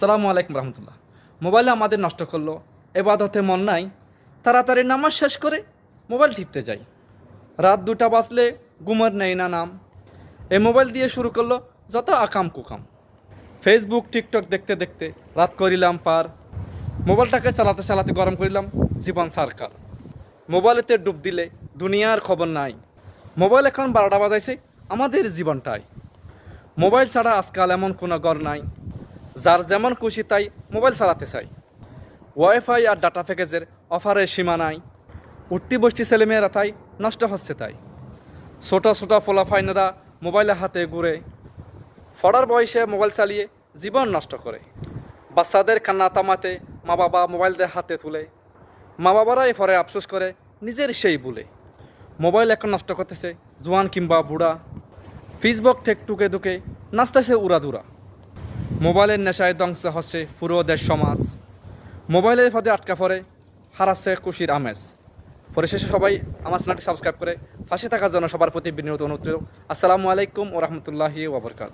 সালামু আলাইকুম রহমতুল্লাহ। মোবাইল আমাদের নষ্ট করল, এবাদতে মন নাই, তাড়াতাড়ি নামাজ শেষ করে মোবাইল টিপতে যাই। রাত দুটা বাজলে ঘুমের নেই না নাম। এই মোবাইল দিয়ে শুরু করল যত আকাম কুকাম। ফেসবুক টিকটক দেখতে দেখতে রাত করিলাম পার। মোবাইলটাকে চালাতে চালাতে গরম করিলাম জীবন সরকার। মোবাইলেতে ডুব দিলে দুনিয়ার খবর নাই। মোবাইল এখন বারোটা বাজাইছে আমাদের জীবনটাই মোবাইল ছাড়া আজকাল এমন কোনো ঘর নাই। যার যেমন খুশি তাই মোবাইল চালাতে চাই ওয়াইফাই আর ডাটা প্যাকেজের অফারের সীমা নাই। উঠতি বসতি ছেলেমেয়েরা তাই নষ্ট হচ্ছে তাই। ছোট ছোট ফলাফাইনেরা মোবাইলে হাতে ঘুরে। ফড়ার বয়সে মোবাইল চালিয়ে জীবন নষ্ট করে। বাচ্চাদের কান্না তামাতে মা বাবা মোবাইলদের হাতে তুলে। মা বাবারাই ফরে আফসোস করে, নিজের সেই বলে মোবাইল এখন নষ্ট করতেছে জোয়ান কিংবা বুড়া। ফেসবুক ঠেক টুকে দুকে নাচতেছে উড়াদুরা। মোবাইলের নেশায় ধ্বংস হচ্ছে পুরো দেশ সমাজ। মোবাইলের ফাঁদে আটকা পড়ে হারাচ্ছে খুশির আমেজ। পরিশেষে সবাই আমার চ্যানেলটি সাবস্ক্রাইব করে পাশে থাকার জন্য সবার প্রতি বিনিয়োগ অনুরোধ। আসসালামু আলাইকুম ও রহমতুল্লাহি ওবরকাত